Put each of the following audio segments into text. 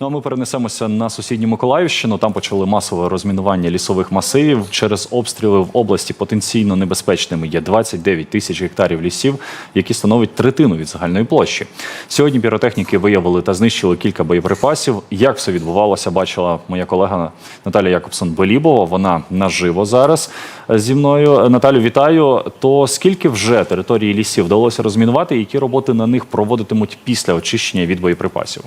Ну а ми перенесемося на сусідню Миколаївщину. Там почали масове розмінування лісових масивів. Через обстріли в області потенційно небезпечними є 29 тисяч гектарів лісів, які становить третину від загальної площі. Сьогодні піротехніки виявили та знищили кілька боєприпасів. Як все відбувалося, бачила моя колега Наталя Якобсон Белібова. Вона наживо зараз зі мною. Наталю, вітаю. То скільки вже території лісів вдалося розмінувати, які роботи на них проводитимуть після очищення від боєприпасів?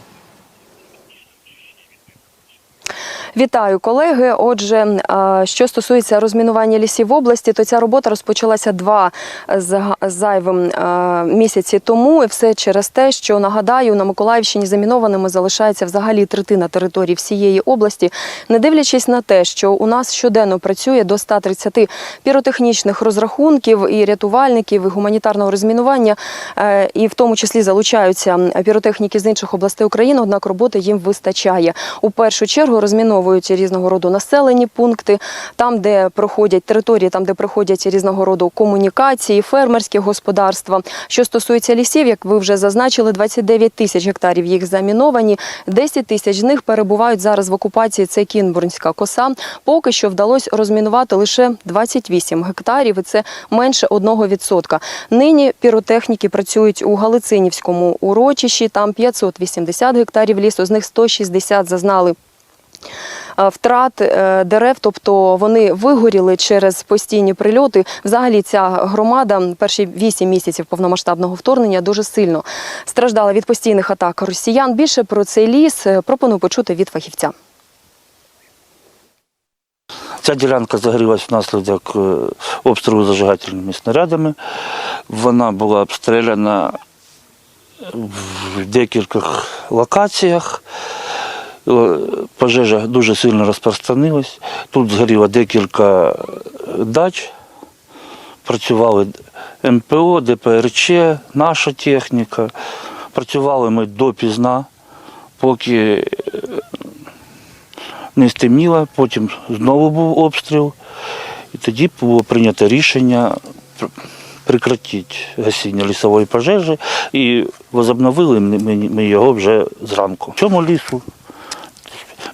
Вітаю, колеги. Отже, що стосується розмінування лісів в області, то ця робота розпочалася два зайвим місяці тому. І все через те, що нагадаю, на Миколаївщині замінованими залишається взагалі третина території всієї області, не дивлячись на те, що у нас щоденно працює до 130 піротехнічних розрахунків і рятувальників, і гуманітарного розмінування, е, і в тому числі залучаються піротехніки з інших областей України. Однак роботи їм вистачає. У першу чергу розміновують різного роду населені пункти, там, де проходять території, там де проходять різного роду комунікації, фермерські господарства. Що стосується лісів, як ви вже зазначили, 29 тисяч гектарів їх заміновані. 10 тисяч з них перебувають зараз в окупації. Це Кінбурнська коса. Поки що вдалося розмінувати лише 28 гектарів, і це менше 1%. Нині піротехніки працюють у Галицинівському урочищі. Там 580 гектарів лісу, з них 160 зазнали втрат е, дерев, тобто вони вигоріли через постійні прильоти. Взагалі, ця громада перші 8 місяців повномасштабного вторгнення дуже сильно страждала від постійних атак росіян. Більше про цей ліс е, пропоную почути від фахівця. Ця ділянка загорілась внаслідок е, обстрілу зажигательними снарядами. Вона була обстріляна в декількох локаціях. Е, Пожежа дуже сильно розпространилась. Тут згоріло декілька дач. Працювали МПО, ДПРЧ, наша техніка. Працювали ми допізна, поки не стемніло, потім знову був обстріл. І тоді було прийнято рішення пр- прекратити гасіння лісової пожежі і возобновили ми його вже зранку. В Цьому лісу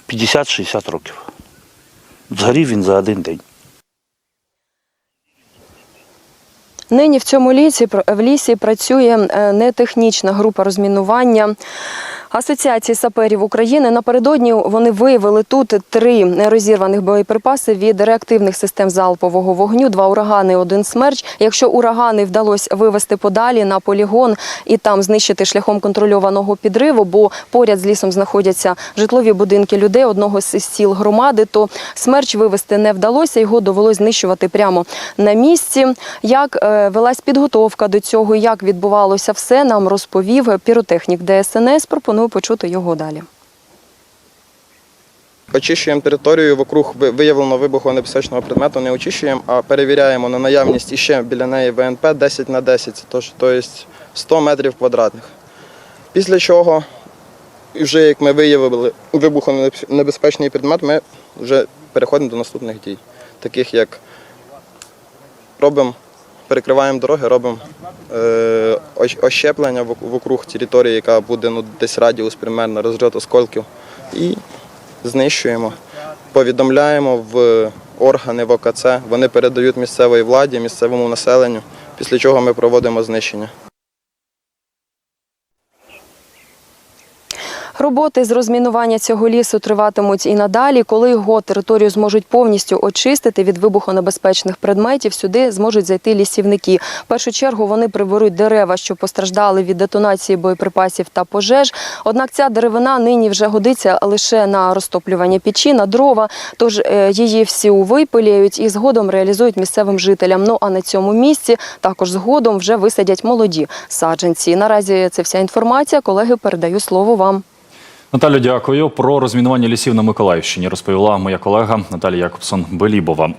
50-60 років. Згорів він за один день. Нині в цьому лісі в лісі працює е, нетехнічна група розмінування. Асоціації саперів України напередодні вони виявили тут три нерозірваних боєприпаси від реактивних систем залпового вогню, два урагани, один смерч. Якщо урагани вдалося вивести подалі на полігон і там знищити шляхом контрольованого підриву, бо поряд з лісом знаходяться житлові будинки людей одного з сіл громади, то смерч вивести не вдалося. Його довелось знищувати прямо на місці. Як е, велась підготовка до цього, як відбувалося все, нам розповів піротехнік ДСНС. Пропоную почути його далі. Очищуємо територію вокруг ви- виявленого вибухонебезпечного предмету, не очищуємо, а перевіряємо на наявність іще біля неї ВНП 10 на 10, це тож- тобто 100 метрів квадратних. Після чого, вже як ми виявили вибухонебезпечний предмет, ми вже переходимо до наступних дій, таких як робимо, перекриваємо дороги, робимо е, ощеплення вокруг території, яка буде ну, десь радіус примерно розльот осколків. І знищуємо, повідомляємо в органи в ОКЦ, вони передають місцевій владі, місцевому населенню, після чого ми проводимо знищення. Роботи з розмінування цього лісу триватимуть і надалі. Коли його територію зможуть повністю очистити від вибухонебезпечних предметів, сюди зможуть зайти лісівники. В першу чергу вони приберуть дерева, що постраждали від детонації боєприпасів та пожеж. Однак ця деревина нині вже годиться лише на розтоплювання печі, на дрова. Тож е, її всю випилюють і згодом реалізують місцевим жителям. Ну а на цьому місці також згодом вже висадять молоді саджанці. Наразі це вся інформація. Колеги, передаю слово вам. Наталю, дякую. Про розмінування лісів на Миколаївщині розповіла моя колега Наталія Якобсон Белібова.